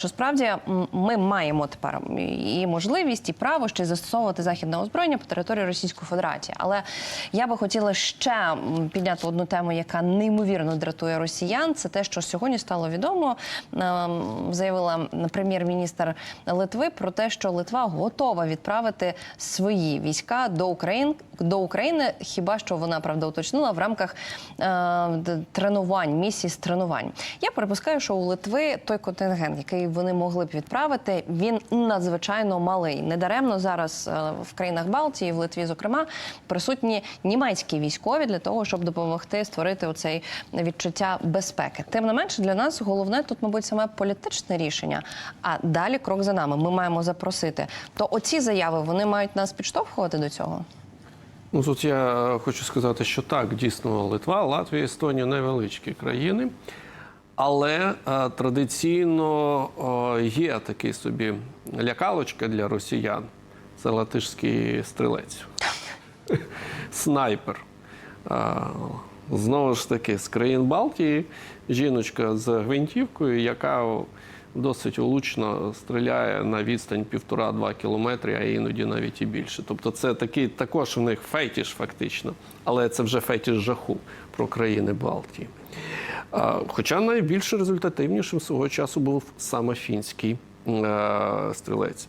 Що справді ми маємо тепер і можливість, і право ще застосовувати західне озброєння по території Російської Федерації. Але я би хотіла ще підняти одну тему, яка неймовірно дратує росіян. Це те, що сьогодні стало відомо. Ем, Заявила прем'єр-міністр Литви про те, що Литва готова відправити свої війська до України до України. Хіба що вона правда уточнила в рамках е, тренувань, місій з тренувань. Я припускаю, що у Литви той контингент, який вони могли б відправити, він надзвичайно малий. Недаремно зараз е, в країнах Балтії, в Литві, зокрема, присутні німецькі військові для того, щоб допомогти створити оцей відчуття безпеки. Тим не менше, для нас головне тут, мабуть, саме політичне рішення. А далі крок за нами. Ми маємо запросити. То оці заяви вони мають нас підштовхувати до цього. Ну тут я хочу сказати, що так, дійсно, Литва, Латвія, Естонія невеличкі країни, але е, традиційно є такий собі лякалочка для росіян. Це латишський стрілець, снайпер. Е, Знову ж таки, з країн Балтії жіночка з гвинтівкою, яка досить влучно стріляє на відстань півтора-два кілометри, а іноді навіть і більше. Тобто, це такий також у них фетіш, фактично, але це вже фетіш жаху про країни Балтії. Хоча найбільш результативнішим свого часу був саме фінський е, стрілець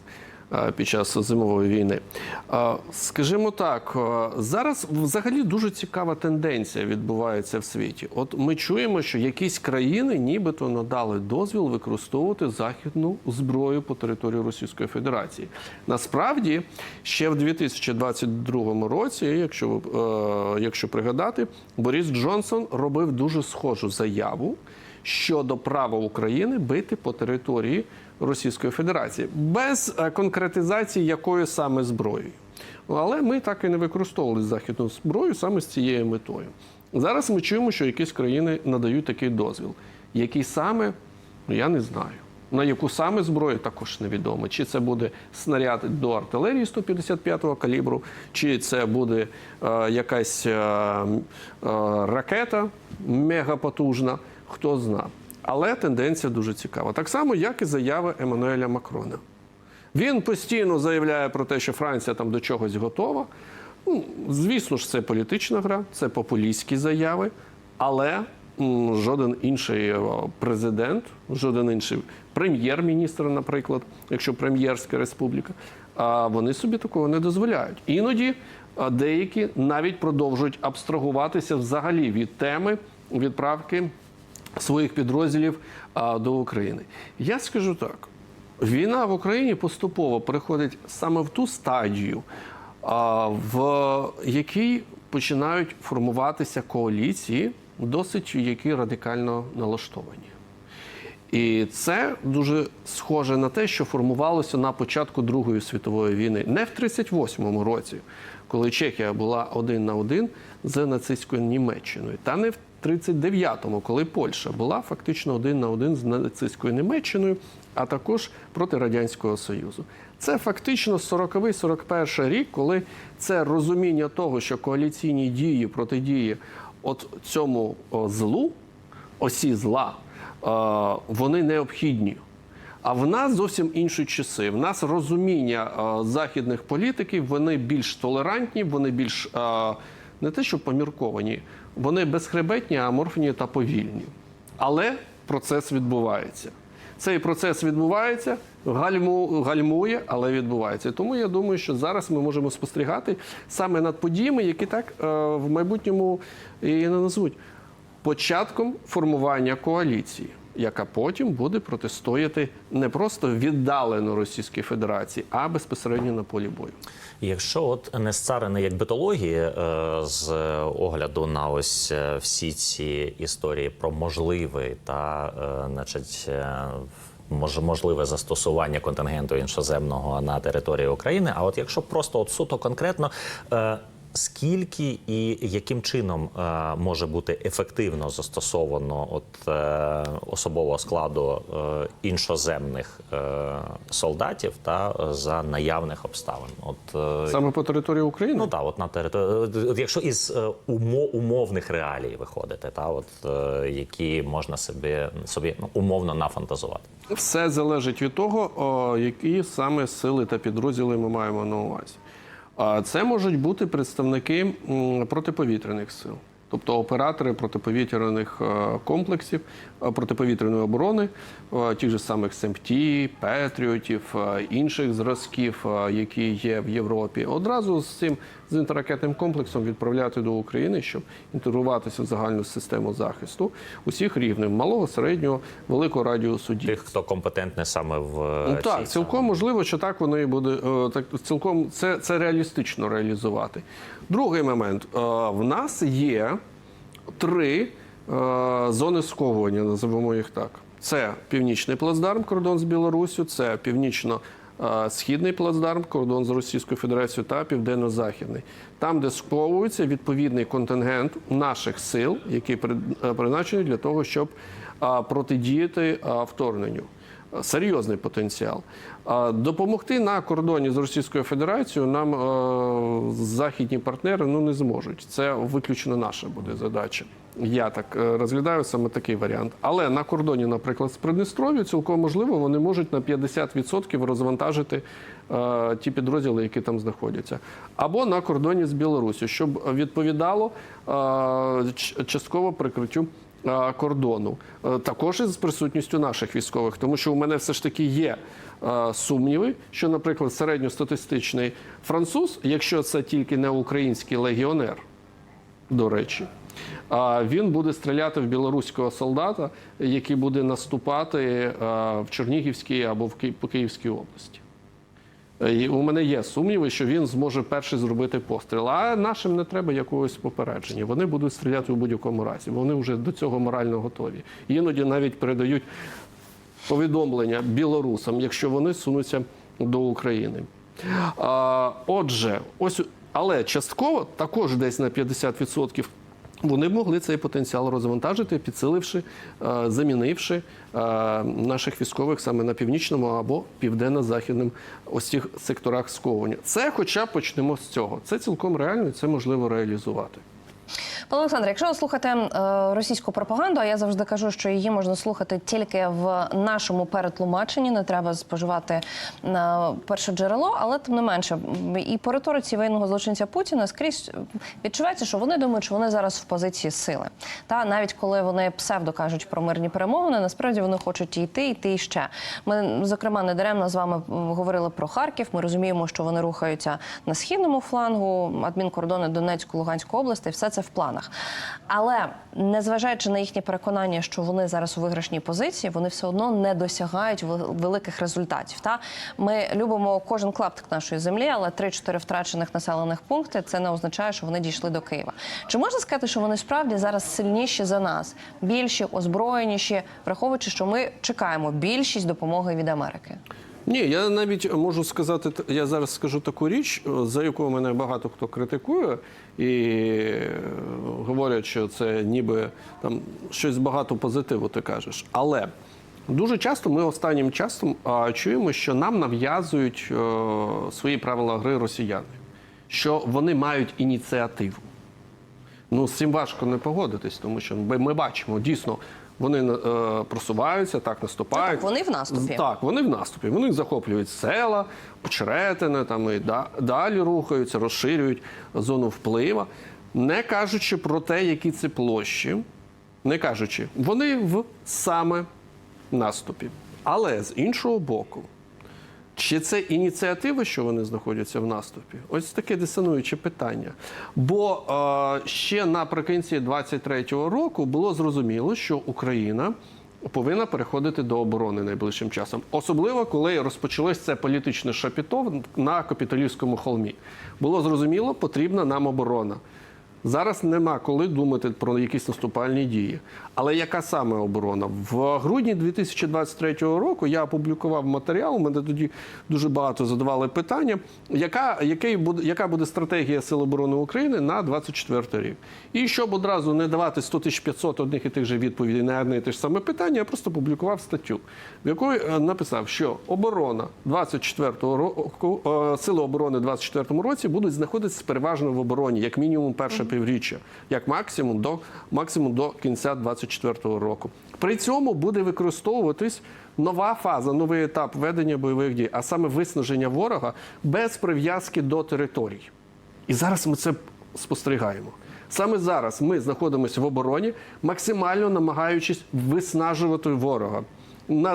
під час зимової війни. Скажімо так, зараз взагалі дуже цікава тенденція відбувається в світі. От ми чуємо, що якісь країни нібито надали дозвіл використовувати західну зброю по території Російської Федерації. Насправді, ще в 2022 році, якщо е, якщо пригадати, Борис Джонсон робив дуже схожу заяву щодо права України бити по території Російської Федерації без е, конкретизації якою саме зброєю. Але ми так і не використовували західну зброю саме з цією метою. Зараз ми чуємо, що якісь країни надають такий дозвіл. Який саме, ну я не знаю. На яку саме зброю також невідомо. Чи це буде снаряд до артилерії 155-го калібру, чи це буде е, якась е, е, ракета мегапотужна, хто зна. Але тенденція дуже цікава. Так само, як і заяви Еммануеля Макрона. Він постійно заявляє про те, що Франція там до чогось готова. Ну, звісно ж, це політична гра, це популістські заяви, але жоден інший президент, жоден інший прем'єр-міністр, наприклад, якщо прем'єрська республіка, вони собі такого не дозволяють. Іноді деякі навіть продовжують абстрагуватися взагалі від теми відправки своїх підрозділів до України. Я скажу так: війна в Україні поступово переходить саме в ту стадію, в якій починають формуватися коаліції, досить які радикально налаштовані. І це дуже схоже на те, що формувалося на початку Другої світової війни, не в 38-му році, коли Чехія була один на один з нацистською Німеччиною, та не в 39-му, коли Польща була фактично один на один з нацистською Німеччиною, а також проти Радянського Союзу. Це фактично 40-41 рік, коли це розуміння того, що коаліційні дії протидії от цьому злу, осі зла, е, вони необхідні. А в нас зовсім інші часи. В нас розуміння е, західних політиків, вони більш толерантні, вони більш е, не те, що помірковані, вони безхребетні, аморфні та повільні. Але процес відбувається. Цей процес відбувається, гальму, гальмує, але відбувається. Тому я думаю, що зараз ми можемо спостерігати саме над подіями, які так е, в майбутньому і не назвуть початком формування коаліції, яка потім буде протистояти не просто віддалено Російській Федерації, а безпосередньо на полі бою. Якщо от не царини як битології, е, з огляду на ось е, всі ці історії про можливий та, е, значить, можливе застосування контингенту іншоземного на території України. А от якщо просто от суто конкретно. Скільки і яким чином е, може бути ефективно застосовано от, е, особового складу е, іншоземних е, солдатів та за наявних обставин? От, е, Саме по території України? Ну так, от на території, якщо із е, умо, умовних реалій виходити, та от е, які можна собі собі ну, умовно нафантазувати. Все залежить від того, о, які саме сили та підрозділи ми маємо на увазі. А Це можуть бути представники протиповітряних сил, тобто оператори протиповітряних е, комплексів е, протиповітряної оборони, е, тих же самих СМТ, Петріотів, інших зразків, які є в Європі. Одразу з цим з інтерракетним комплексом відправляти до України, щоб інтегруватися в загальну систему захисту усіх рівнів малого, середнього, великого радіусу дій. Тих, хто компетентний саме в е, Ну, так, цілком можливо, що так воно і буде е, так. Цілком це, це реалістично реалізувати. Другий момент: Е, в нас є три зони сковування, називаємо їх так. Це північний плацдарм, кордон з Білоруссю, це північно. Східний плацдарм, кордон з Російською Федерацією та південно-західний, там, де сковується відповідний контингент наших сил, при- е, для того, щоб протидіяти вторгненню серйозний потенціал. Допомогти на кордоні з Російською Федерацією нам е, західні партнери ну не зможуть. Це виключно наша буде задача. Я так е, розглядаю саме такий варіант. Але на кордоні, наприклад, з Придністров'ю, цілком можливо, вони можуть на 50% розвантажити е, ті підрозділи, які там знаходяться, або на кордоні з Білорусі, щоб відповідало е, частково прикриттю кордону, Е, також із присутністю наших військових, тому що у мене все ж таки є е, сумніви, що, наприклад, середньостатистичний француз, якщо це тільки не український легіонер, до речі. Він буде стріляти в білоруського солдата, який буде наступати е, в Чернігівській або в Київській області. Е, І у мене є сумніви, що він зможе перший зробити постріл. А нашим не треба якогось попередження. Вони будуть стріляти у будь-якому разі. Вони вже до цього морально готові. Іноді навіть передають повідомлення білорусам, якщо вони сунуться до України. А, отже, ось але частково також десь на 50% вони б могли цей потенціал розвантажити, підсиливши, е, замінивши е, наших військових саме на північному або південно-західному ось цих секторах сковування. Це, хоча почнемо з цього. Це цілком реально, це можливо реалізувати. Пане Олександре, якщо ви слухаєте е, російську пропаганду, а я завжди кажу, що її можна слухати тільки в нашому перетлумаченні, не треба споживати е, перше джерело, але тим не менше, і по риториці воєнного злочинця Путіна скрізь відчувається, що вони думають, що вони зараз в позиції сили. Та навіть коли вони псевдо кажуть про мирні перемовини, насправді вони хочуть йти, йти і ще. Ми зокрема недаремно з вами говорили про Харків. Ми розуміємо, що вони рухаються на східному флангу, адмінкордони Донецьку, Луганської області, все це в планах. Але незважаючи на їхнє переконання, що вони зараз у виграшній позиції, вони все одно не досягають великих результатів. Та ми любимо кожен клаптик нашої землі, але 3-4 втрачених населених пункти це не означає, що вони дійшли до Києва. Чи можна сказати, що вони справді зараз сильніші за нас, більші, озброєніші, враховуючи, що ми чекаємо більшість допомоги від Америки? Ні, я навіть можу сказати, я зараз скажу таку річ, за яку мене багато хто критикує, і е, говорять, що це ніби там щось багато позитиву, ти кажеш. Але дуже часто ми останнім часом чуємо, що нам нав'язують свої правила гри росіяни, що вони мають ініціативу. Ну, з цим важко не погодитись, тому що ми ми бачимо дійсно. Вони е, просуваються, так наступають. Так, вони в наступі. Так, вони в наступі. Вони захоплюють села, очеретини, там і да- далі рухаються, розширюють зону впливу, не кажучи про те, які це площі, не кажучи, вони в саме наступі. Але з іншого боку, чи це ініціатива, що вони знаходяться в наступі? Ось таке дисонуюче питання. Бо е, ще наприкінці 23-го року було зрозуміло, що Україна повинна переходити до оборони найближчим часом. Особливо, коли розпочалось це політичне шапіто на Капітолівському холмі. Було зрозуміло, потрібна нам оборона. Зараз нема коли думати про якісь наступальні дії. Але яка саме оборона? В грудні 2023 року я опублікував матеріал. Мене тоді дуже багато задавали питання, яка, який буде, яка буде стратегія Сил оборони України на 24 рік. І щоб одразу не давати 100 тисяч 500 одних і тих же відповідей на одне і те ж саме питання, я просто публікував статтю, в якої е, написав, що оборона 24 року, е, сили оборони в 24 році будуть знаходитися переважно в обороні, як мінімум перше півріччя, як максимум до максимум до кінця 24 року. При цьому буде використовуватись нова фаза, новий етап ведення бойових дій, а саме виснаження ворога без прив'язки до територій. І зараз ми це спостерігаємо. Саме зараз ми знаходимося в обороні, максимально намагаючись виснажувати ворога,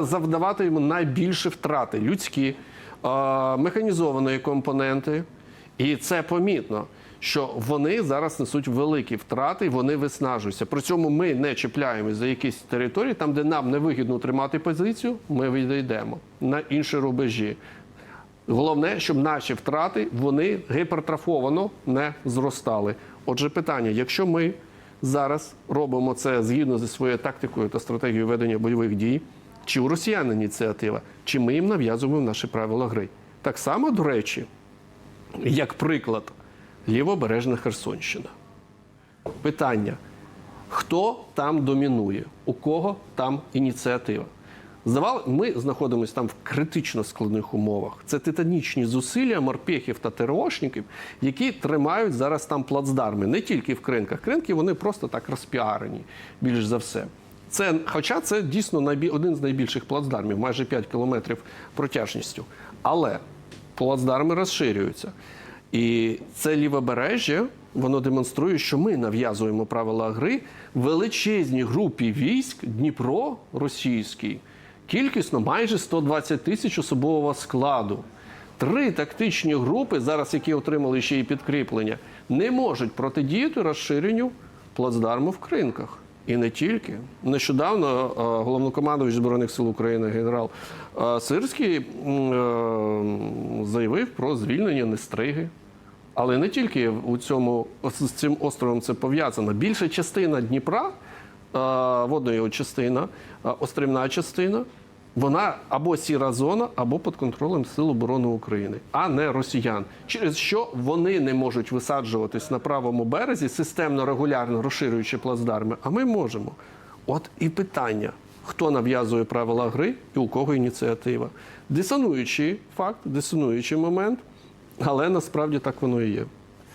завдавати йому найбільші втрати людські, механізованої компоненти. І це помітно, що вони зараз несуть великі втрати, вони виснажуються. При цьому ми не чіпляємось за якісь території, там, де нам невигідно тримати позицію, ми відійдемо на інші рубежі. Головне, щоб наші втрати вони гіпертрафовано не зростали. Отже, питання: якщо ми зараз робимо це згідно зі своєю тактикою та стратегією ведення бойових дій, чи у росіян ініціатива, чи ми їм нав'язуємо наші правила гри? Так само, до речі, як приклад, лівобережна Херсонщина. Питання: хто там домінує, у кого там ініціатива? Здавали, ми знаходимося там в критично складних умовах. Це титанічні зусилля морпехів та ТРОшників, які тримають зараз там плацдарми, не тільки в кринках. Кринки вони просто так розпіарені, більш за все. Це, хоча це дійсно один з найбільших плацдармів, майже 5 кілометрів протяжністю. Але плацдарми розширюються. І це лівобережжя, воно демонструє, що ми нав'язуємо правила гри величезній групі військ Дніпро російський, кількісно майже 120 тисяч особового складу. Три тактичні групи, зараз які отримали ще й підкріплення, не можуть протидіяти розширенню плацдарму в кринках. І не тільки. Нещодавно е, головнокомандувач Збройних сил України генерал е, Сирський е, заявив про звільнення Нестриги. Але не тільки у цьому з цим островом це пов'язано. Більша частина Дніпра, водна частина, острівна частина, вона або сіра зона, або під контролем Сил оборони України, а не росіян. Через що вони не можуть висаджуватись на правому березі, системно регулярно розширюючи плацдарми, а ми можемо. От і питання: хто нав'язує правила гри і у кого ініціатива? Дисонуючий факт, дисонуючий момент, але насправді так воно і є.